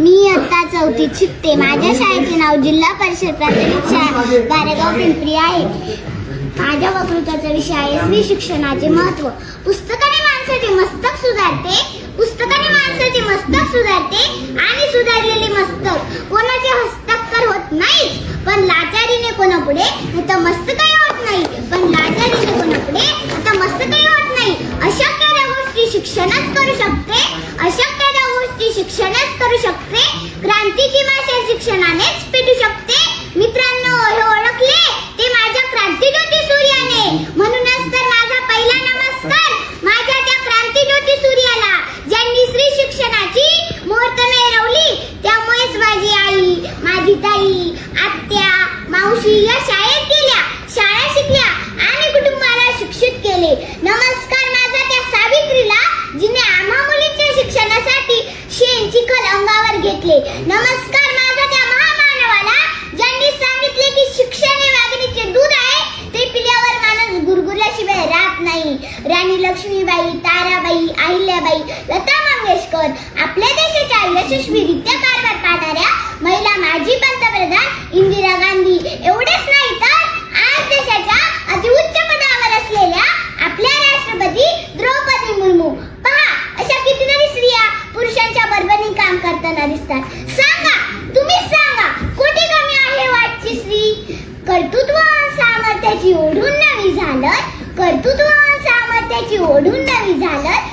मी आता चौथीत शिकते. माझ्या शाळेचे नाव जिल्हा परिषद प्राथमिक शाळा गारेगाव पिंपरी आहे. माझ्या वक्तृत्वाचा विषय आहे स्त्री शिक्षणाचे महत्त्व. पुस्तकाने माणसाचे मस्तक सुधारते पुस्तकाने माणसाचे मस्तक सुधारते आणि सुधारलेले मस्तक. कोणाचे हस्ताक्षर होत नाहीच पण लाचारीने कोणापुढे तर मस्तक होत नाही पण लाचारीने कोणापुढे तर मस्तकही होत नाही अशक्य त्या गोष्टी शिक्षणच करू शकते अशक्य त्या गोष्टी शिक्षणच करू शकते क्रांतीची भाषा शिक्षणानेच पेटू शकते. मित्रांनो हे ओळखले? ते माझ्या क्रांतीज्योती सूर्याने. म्हणूनच तर माझा पहिला नमस्कार माझ्या त्या क्रांतीज्योती सूर्याला ज्यांनी स्त्री शिक्षणाची मुहूर्त मिळवली. त्यामुळेच माझी आई माझी ताई आत्या मावशी या शाळेत गेल्या शाळा शिकल्या आणि कुटुंबाला शिक्षित केले. आंबेडकर आपल्या देशाच्या यशस्वीरित्या कारभार पाहणाऱ्या महिला माजी पंतप्रधान इंदिरा गांधी. एवढेच नाही तर आज देशाच्या अतिउच्च पदावर असलेल्या आपल्या राष्ट्रपती द्रौपदी मुर्मू. पहा अशा कितीतरी स्त्रिया पुरुषांच्या बरोबरीने काम करताना दिसतात. सांगा तुम्ही सांगा कुठे कमी आहे वाटची स्त्री? कर्तृत्व सामर्थ्याची ओढून नवी झालं कर्तृत्व सामर्थ्याची ओढून नवी झालं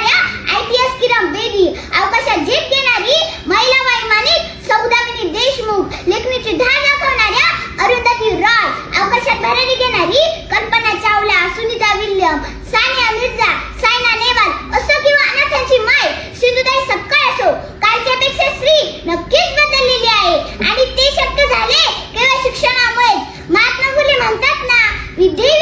करणाऱ्या I P S Kiran Bedi अवकाशात झेप घेणारी महिला वैमानिक सौदामिनी देशमुख लेखणीची धार दाखवणाऱ्या अरुंधती रॉय अवकाशात भरारी घेणारी कल्पना चावला सुनीता विल्यम सानिया मिर्झा सायना नेहवाल असो किंवा अनाथांची माय सिंधुताई सपकाळ असो कालच्यापेक्षा स्त्री नक्कीच बदललेली आहे आणि ते शक्य झाले केवळ शिक्षणामुळे महात्मा फुले म्हणतात ना विद्या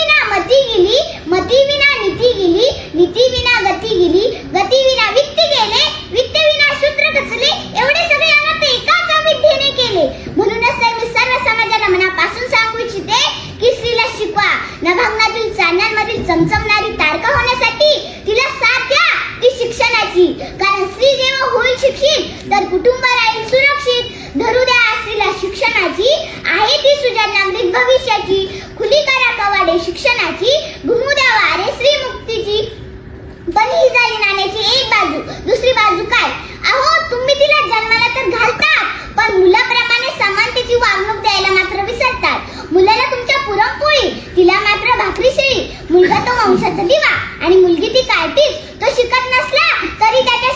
शिक्षणाची कारण स्त्री जेव्हा होईल शिक्षित तर कुटुंब राहील सुरक्षित. धरू द्या स्त्रीला शिक्षणाची आहे ती सुजाण नागरिक भविष्याची. खुली करा कवाडे शिक्षणाची घुमू द्या वारे स्त्री मुक्तीची. पण ही झाली नाण्याची एक बाजू. दुसरी बाजू काय? अहो तुम्ही तिला जन्माला तर घालतात पण मुलाप्रमाणे समानतेची वागणूक द्यायला मात्र विसरतात. मुलाला तुमच्या पुरणपोळी तिला मात्र भाकरी शेळी. मुलगा तो वंशाचा दिवा आणि मुलगी ती कार्टीज तो शिकत नसला तरी त्याच्या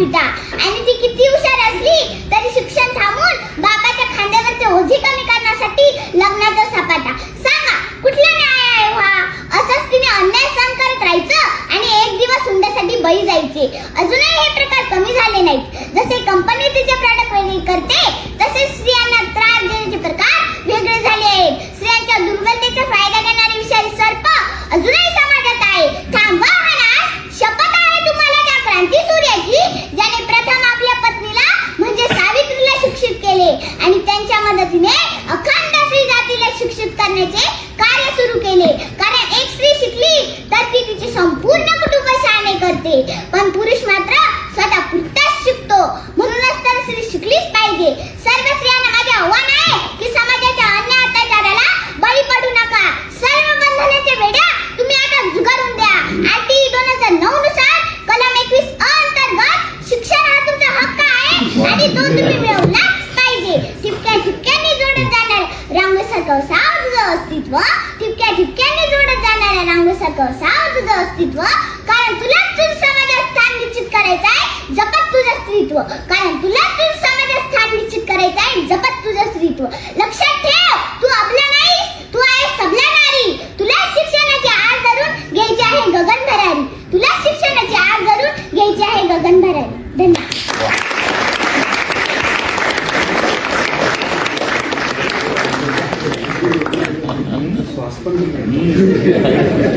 पिता आणि ती किती हुशार असली तरी शिक्षण थांबून बाबाच्या खांद्यावरचे ओझे कमी करण्यासाठी लग्नाचा सपाटा. सांगा कुठला न्याय आहे हा? असंच तिने अन्याय सहन करत राहायचं आणि एक दिवस हुंड्यासाठी बळी जायचे. अजूनही हे प्रकार कमी झाले नाहीत. जसे कंपनी तिचे प्रॉडक्ट करते तसेच स्त्रियांना त्रास देण्याचे प्रकार वेगळे झाले आहेत स्त्रियांच्या दुर्बलतेचा फायदा घेणारे विषारी सर्प अजूनही समाजात आहे थांबवा हा नाश शपथ आहे तुम्हाला त्या क्रांती सूर्याची ज्याने प्रथम आपल्या पत्नीला म्हणजे सावित्रीला शिक्षित केले आणि त्यांच्या मदतीने अखंड स्त्री जातीला शिक्षित करण्याचे कार्य सुरू केले कारण एक स्त्री शिकली तर ती तिचे संपूर्ण कुटुंब शहाणे करते पण पुरुष मात्र स्वतः पुरताच शिकतो. म्हणूनच तर स्त्री शिकलीच पाहिजे. सर्व स्त्रियांना माझे आव्हान आहे की समाजाच्या अन्य अत्याचाराला बळी पडू नका. सर्व बंधनाचे वेड्या तुम्ही आता झुगारून द्या. आयटी दोन हजार नऊ नुसार कलम एकवीस अंतर्गत शिक्षण हा तुमचा हक्क आहे आणि तो तुम्ही मिळवलाच पाहिजे. ठिपक्या ठिपक्यांनी जोडत जाणार रांगसारखं साव तुझं अस्तित्व ठिपक्या ठिपक्यांनी जोडत जाणाऱ्या रांगसारखं साव तुझं अस्तित्व कारण स्त्रीत्व. कारण तुला तुझं समाज स्थान निश्चित करायचं आहे जपत तुझं स्त्रीत्व. लक्षात ठेव तू आपला नाही तू आहे सबला नारी तुला शिक्षणाची आज धरून घ्यायची आहे गगन भरारी तुला शिक्षणाची आज धरून घ्यायची आहे गगन भरारी धन्यवाद.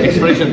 एक्सप्रेशन